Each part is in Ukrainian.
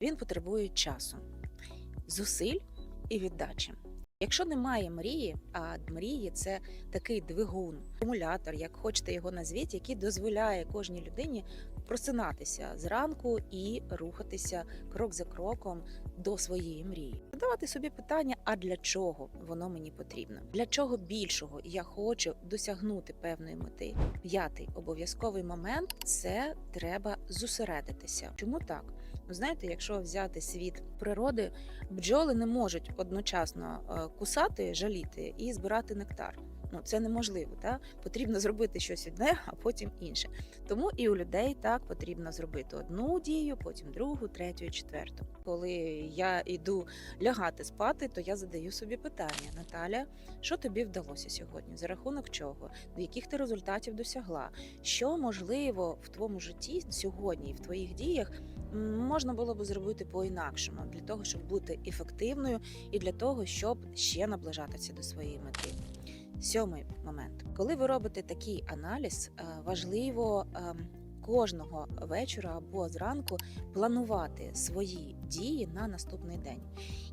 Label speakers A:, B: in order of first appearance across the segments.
A: Він потребує часу, зусиль і віддачі. Якщо немає мрії, а мрії це такий двигун, акумулятор, як хочете його назвіть, який дозволяє кожній людині просинатися зранку і рухатися крок за кроком до своєї мрії. Задавати собі питання: а для чого воно мені потрібно? Для чого більшого я хочу досягнути певної мети? П'ятий обов'язковий момент це треба зосередитися. Чому так? Ну, знаєте, якщо взяти світ природи, бджоли не можуть одночасно е, кусати, жаліти і збирати нектар. Ну це неможливо. Так? Потрібно зробити щось одне, а потім інше. Тому і у людей так потрібно зробити одну дію, потім другу, третю четверту. Коли я йду лягати спати, то я задаю собі питання: Наталя, що тобі вдалося сьогодні? За рахунок чого? До яких ти результатів досягла? Що можливо в твоєму житті сьогодні і в твоїх діях можна було би зробити по-інакшому для того, щоб бути ефективною і для того, щоб ще наближатися до своєї мети. Сьомий момент, коли ви робите такий аналіз, е, важливо ем, кожного вечора або зранку планувати свої дії на наступний день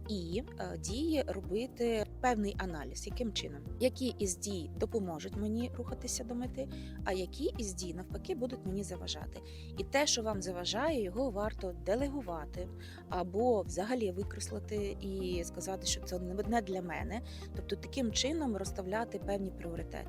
A: і е, дії робити певний аналіз, яким чином, які із дій допоможуть мені рухатися до мети, а які із дій навпаки будуть мені заважати. І те, що вам заважає, його варто делегувати або взагалі викреслити і сказати, що це не для мене. Тобто таким чином розставляти певні пріоритети.